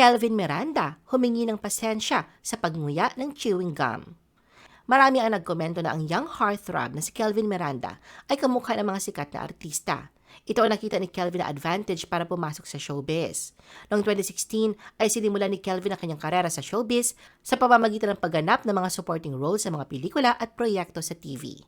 Kelvin Miranda humingi ng pasensya sa pagnguya ng chewing gum. Marami ang nagkomento na ang young heartthrob na si Kelvin Miranda ay kamukha ng mga sikat na artista. Ito ang nakita ni Kelvin na advantage para pumasok sa showbiz. Noong 2016 ay sinimula ni Kelvin ang kanyang karera sa showbiz sa pamamagitan ng pagganap ng mga supporting roles sa mga pelikula at proyekto sa TV.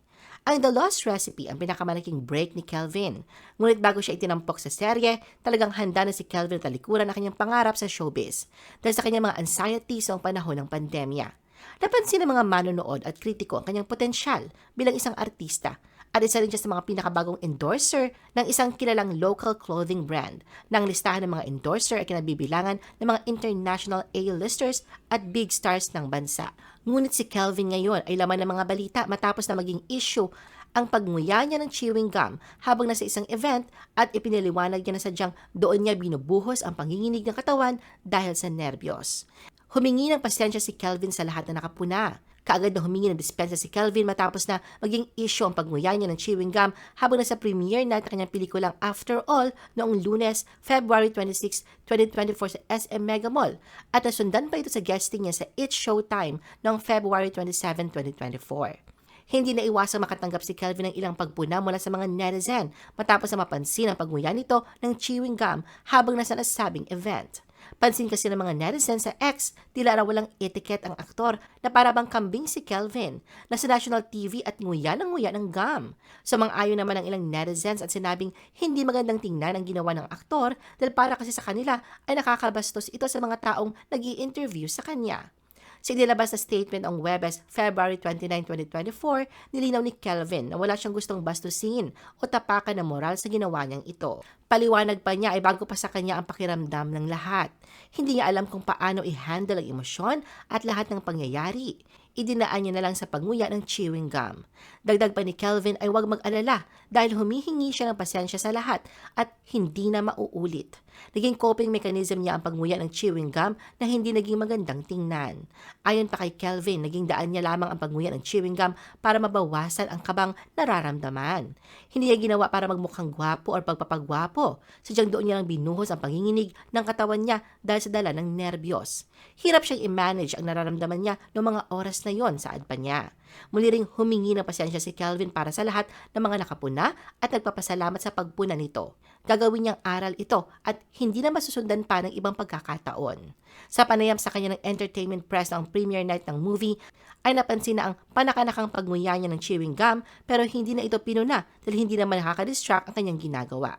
Ang The Lost Recipe ang pinakamalaking break ni Kelvin. Ngunit bago siya itinampok sa serye, talagang handa na si Kelvin at talikuran ang kanyang pangarap sa showbiz dahil sa kanyang mga anxiety sa panahon ng pandemya. Napansin ng mga manonood at kritiko ang kanyang potensyal bilang isang artista at isa rin siya sa mga pinakabagong endorser ng isang kilalang local clothing brand na ang listahan ng mga endorser ay kinabibilangan ng mga international A-listers at big stars ng bansa. Ngunit si Kelvin ngayon ay laman ng mga balita matapos na maging issue ang pagnguya niya ng chewing gum habang nasa isang event at ipiniliwanag niya na sadyang doon niya binubuhos ang panginginig ng katawan dahil sa nerbiyos. Humingi ng pasensya si Kelvin sa lahat na nakapuna. Kaagad na humingi ng dispensa si Kelvin matapos na maging issue ang pagnguya niya ng chewing gum habang nasa premiere night ng kanyang pelikulang After All noong lunes, February 26, 2024 sa SM Mega Mall at nasundan pa ito sa guesting niya sa It's Showtime noong February 27, 2024. Hindi na iwasang makatanggap si Kelvin ng ilang pagpuna mula sa mga netizen matapos na mapansin ang pagnguya nito ng chewing gum habang nasa nasabing event. Pansin kasi ng mga netizen sa X, tila raw walang etiquette ang aktor na para bang kambing si Kelvin na sa national TV at nguya ng nguya ng gum. So ayon naman ng ilang netizens at sinabing hindi magandang tingnan ang ginawa ng aktor dahil para kasi sa kanila ay nakakabastos ito sa mga taong nag interview sa kanya. Sa inilabas na statement ang Webes February 29, 2024, nilinaw ni Kelvin na wala siyang gustong bastusin o tapakan ng moral sa ginawa niyang ito. Paliwanag pa niya ay bago pa sa kanya ang pakiramdam ng lahat. Hindi niya alam kung paano i-handle ang emosyon at lahat ng pangyayari. Idinaan niya na lang sa panguya ng chewing gum. Dagdag pa ni Kelvin ay huwag mag-alala dahil humihingi siya ng pasensya sa lahat at hindi na mauulit. Naging coping mechanism niya ang panguya ng chewing gum na hindi naging magandang tingnan. Ayon pa kay Kelvin, naging daan niya lamang ang panguya ng chewing gum para mabawasan ang kabang nararamdaman. Hindi niya ginawa para magmukhang gwapo o pagpapagwapo. Sadyang doon niya lang binuhos ang panginginig ng katawan niya dahil sa dala ng nerbiyos. Hirap siyang i-manage ang nararamdaman niya noong mga oras na yon sa adpa niya. Muli ring humingi ng pasensya si Kelvin para sa lahat ng mga nakapuna at nagpapasalamat sa pagpuna nito. Gagawin niyang aral ito at hindi na masusundan pa ng ibang pagkakataon. Sa panayam sa kanya ng entertainment press ng premiere night ng movie, ay napansin na ang panakanakang pagnguya niya ng chewing gum pero hindi na ito pinuna dahil hindi naman nakaka-distract ang kanyang ginagawa.